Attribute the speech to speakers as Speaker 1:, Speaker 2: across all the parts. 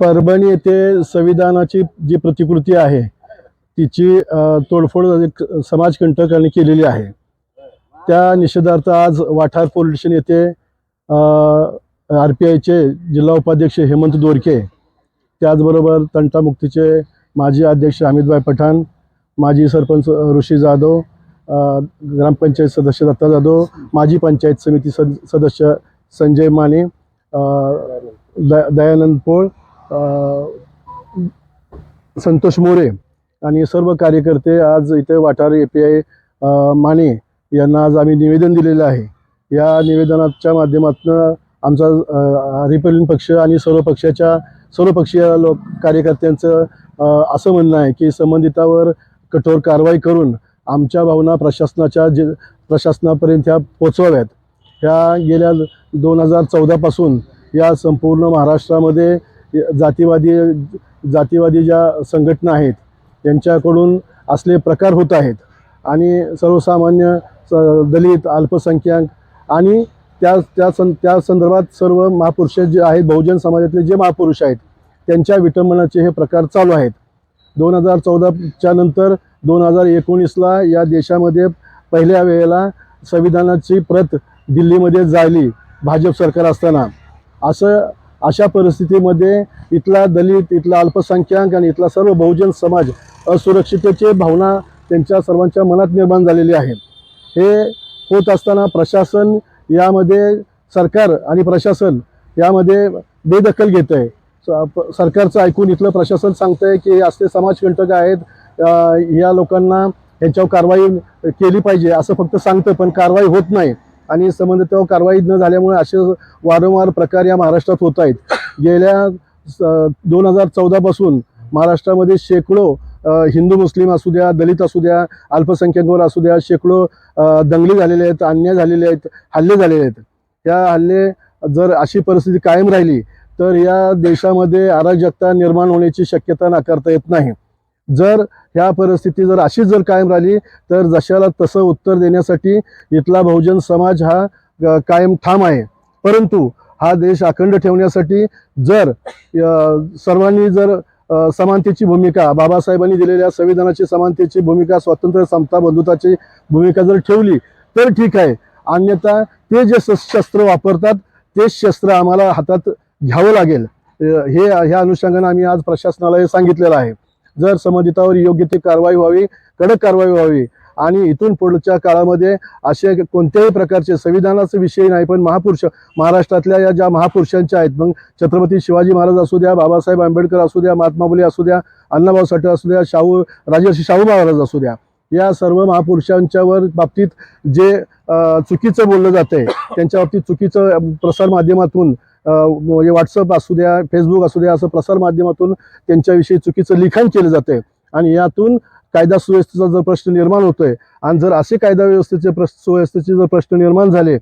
Speaker 1: परभणी येथे संविधानाची जी प्रतिकृती आहे तिची तोडफोड समाजकंटकांनी केलेली आहे. त्या निषेधार्थ आज वाठार पोलीस स्टेशन येथे आर पी आयचे जिल्हा उपाध्यक्ष हेमंत दोरके त्याचबरोबर तंटामुक्तीचे माजी अध्यक्ष अमितभाई पठाण माजी सरपंच ऋषी जाधव ग्रामपंचायत सदस्य दत्ता जाधव माजी पंचायत समिती सद सदस्य संजय माने द दयानंद पोळ संतोष मोरे आणि सर्व कार्यकर्ते आज इथे Wathar A P I Mane यांना आज आम्ही निवेदन दिलेलं आहे. या निवेदनाच्या माध्यमातून आमचा अ, रिपब्लिकन पक्ष आणि सर्व पक्षाच्या सर्वपक्षीय लोक कार्यकर्त्यांचं असं म्हणणं आहे की संबंधितावर कठोर कारवाई करून आमच्या भावना प्रशासनाच्या जे प्रशासनापर्यंत ह्या पोचवाव्यात. ह्या गेल्या दोन हजार चौदापासून या संपूर्ण महाराष्ट्रामध्ये जातीवादी जातीवादी ज्या संघटना आहेत त्यांच्याकडून असले प्रकार होत आहेत. आणि सर्वसामान्य स- दलित अल्पसंख्याक आणि त्या त्या सं त्या संदर्भात सर्व महापुरुष जे आहेत बहुजन समाजातले जे महापुरुष आहेत त्यांच्या विटंबनाचे हे प्रकार चालू आहेत. दोन हजार चौदाच्या नंतर दोन हजार एकोणीसला या देशामध्ये पहिल्या वेळेला संविधानाची प्रत दिल्लीमध्ये जायली भाजप सरकार असताना. असं अशा परिस्थितीमध्ये इथला दलित इथला अल्पसंख्याक आणि इथला सर्व बहुजन समाज असुरक्षिततेची भावना त्यांच्या सर्वांच्या मनात निर्माण झालेली आहे. हे होत असताना प्रशासन यामध्ये सरकार आणि प्रशासन यामध्ये बेदखल घेत आहे सरकारचं ऐकून इथलं प्रशासन सांगतंय की असले समाजकंटक आहेत या लोकांना ह्यांच्यावर कारवाई केली पाहिजे असं फक्त सांगतं पण कारवाई होत नाही. आणि संबंधित कारवाई न झाल्यामुळे असे वारंवार प्रकार या महाराष्ट्रात होत आहेत. गेल्या दोन हजार चौदापासून महाराष्ट्रामध्ये शेकडो हिंदू मुस्लिम असू द्या दलित असू द्या अल्पसंख्याकांवर असू द्या शेकडो दंगली झालेले आहेत अन्याय झालेले आहेत हल्ले झालेले आहेत. या हल्ले जर अशी परिस्थिती कायम राहिली तर या देशामध्ये अराजकता निर्माण होण्याची शक्यता नाकारता येत नाही. जर ह्या परिस्थिती जर अशीच जर कायम राहिली तर जशाला तसं उत्तर देण्यासाठी इथला बहुजन समाज हा कायम ठाम आहे. परंतु हा देश अखंड ठेवण्यासाठी जर सर्वांनी जर समानतेची भूमिका बाबासाहेबांनी दिलेल्या संविधानाची समानतेची भूमिका स्वातंत्र्य समता बंधुताची भूमिका जर ठेवली तर ठीक आहे. अन्यथा ते जे शस्त्र वापरतात तेच शस्त्र आम्हाला हातात घ्यावं लागेल. हे ह्या अनुषंगाने आम्ही आज प्रशासनाला हे सांगितलेलं आहे. जर संबंधितावर योग्य ती कारवाई व्हावी कडक कारवाई व्हावी आणि इथून पुढच्या काळामध्ये असे कोणत्याही प्रकारचे संविधानाचा विषय नाही पण महापुरुष महाराष्ट्रातल्या या ज्या महापुरुषांच्या आहेत मग छत्रपती शिवाजी महाराज असू द्या बाबासाहेब आंबेडकर असू द्या महात्मा फुले असू द्या अण्णाभाऊ साठे असू द्या शाहू राजर्षी शाहू महाराज असू द्या या सर्व महापुरुषांच्यावर बाबतीत जे चुकीचं बोललं जातंय त्यांच्या बाबतीत चुकीचं प्रसार माध्यमातून म्हणजे व्हॉट्सअप असू द्या फेसबुक असू द्या असं प्रसारमाध्यमातून त्यांच्याविषयी चुकीचं लिखाण केलं जाते आणि यातून कायदा सुव्यवस्थेचा जर प्रश्न निर्माण होतोय आणि जर असे कायदा व्यवस्थेचे प्रश्न सुव्यवस्थेचे जर प्रश्न निर्माण झाले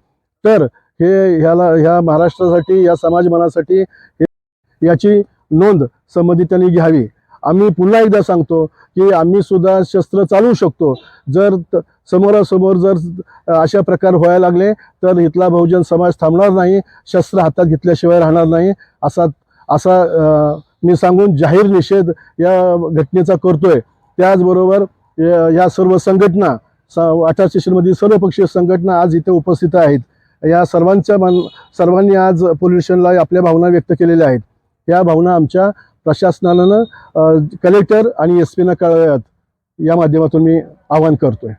Speaker 1: तर हे ह्याला ह्या महाराष्ट्रासाठी या समाजमानासाठी हे- याची नोंद संबंधितांनी घ्यावी. आम्ही पुन्हा एकदा सांगतो की आम्ही सुद्धा शस्त्र चालवू शकतो. जर त- समोरासमोर जर अशा प्रकार व्हायला लागले तर इथला बहुजन समाज थांबणार नाही शस्त्र हातात घेतल्याशिवाय राहणार नाही असा असा मी सांगून जाहीर निषेध या घटनेचा करतोय. त्याचबरोबर या या सर्व संघटना स स्टेशनमधील सर्व पक्षीय संघटना आज इथे उपस्थित आहेत. या सर्वांच्या मान सर्वांनी आज पोल्युशनला आपल्या भावना व्यक्त केलेल्या आहेत. या भावना आमच्या प्रशासनानं कलेक्टर आणि एस पीनं कळव्यात या माध्यमातून मी आवाहन करतोय.